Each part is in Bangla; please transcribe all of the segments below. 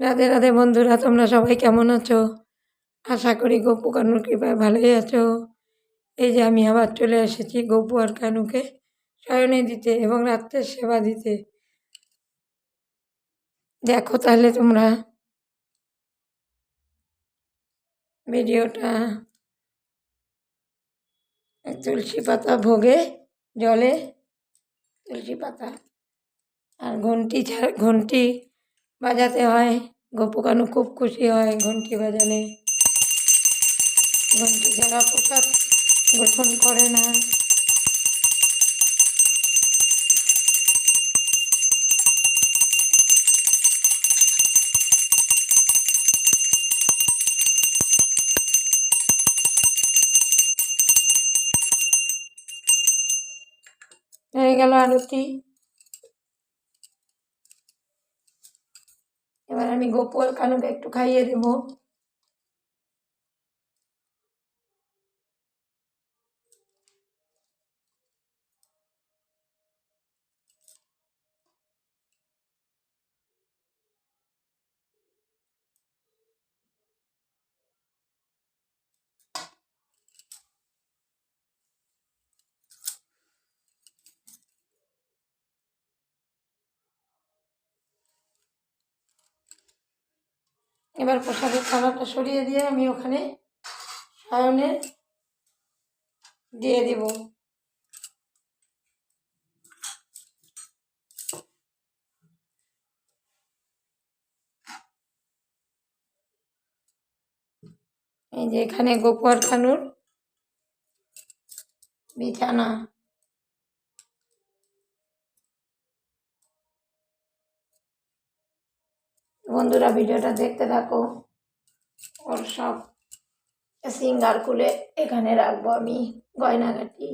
রাধে রাধে বন্ধুরা, তোমরা সবাই কেমন আছো? আশা করি গপু কানুর কৃপায় ভালোই আছো। এই যে আমি আবার চলে এসেছি গপু আর কানুকে শয়নে দিতে এবং রাত্রের সেবা দিতে। দেখো তাহলে তোমরা ভিডিওটা। তুলসী পাতা ভোগে জলে, তুলসী পাতা আর ঘন্টি ছাড়া ঘন্টি বাজাতে হয় গপু কানু খুব খুশি হয় ঘন্টি বাজালে। ঘন্টি ছাড়া প্রসাদ গ্রহণ করে না। হয়ে গেল আরতি। এবার আমি গোপাল কানুকে একটু খাইয়ে দেবো। এবার প্রসাদের থালাটা সরিয়ে দিয়ে আমি ওখানে সায়নে দিয়ে দিব। এই যে এখানে গোপুয়ার খানুর বিছানা। বন্ধুরা ভিডিওটা দেখতে থাকো। ওর সব সিঙ্গার খুলে এখানে রাখব আমি গয়নাগাটি।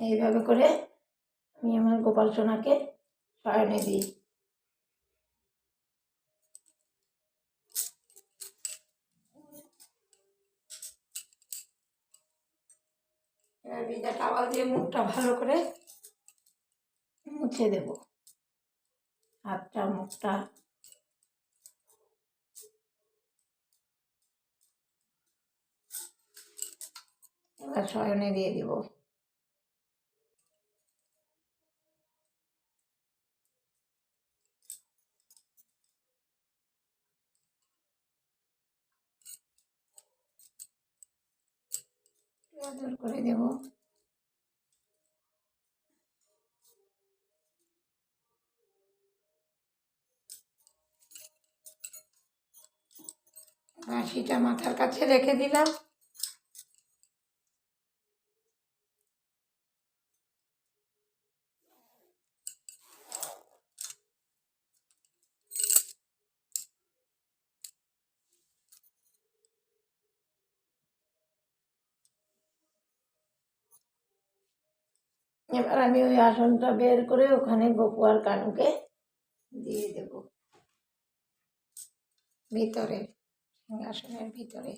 এইভাবে করে আমি আমার গোপাল সোনাকে শয়নে দিই। এবার ভিজা টাওয়াল দিয়ে মুখটা ভালো করে মুছে দেব। হাতটা, মুখটা। এবার শয়নে দিয়ে দিব। আদর করে দেব। বাঁশিটা মাথার কাছে রেখে দিলাম। এবার আমি ওই আসনটা বের করে ওখানে গপু আর কানুকে দিয়ে দেব। ভিতরে, সিংহাসনের ভিতরে।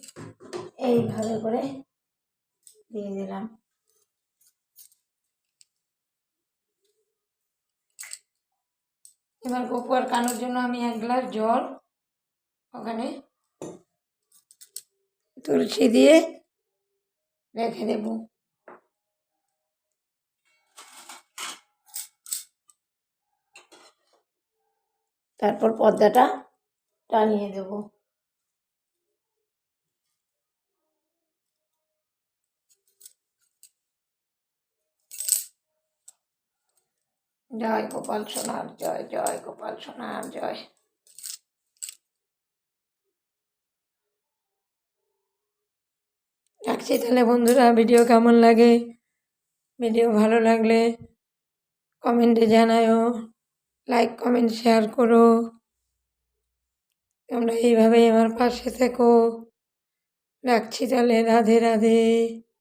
এইভাবে করে দিয়ে দিলাম। এবার গপু কানুর জন্য আমি এক গ্লাস জল ওখানে তুলসী দিয়ে রেখে দেবো। তারপর পর্দাটা টানিয়ে দেব। জয় গোপাল সোনার, জয় জয় গোপাল সোনার, জয়। রাখছি তাহলে বন্ধুরা, ভিডিও কেমন লাগে? ভিডিও ভালো লাগলে কমেন্টে জানায়ও। লাইক কমেন্ট শেয়ার করো। তোমরা এইভাবেই আমার পাশে থেকো। রাখছি তাহলে রাধে রাধে।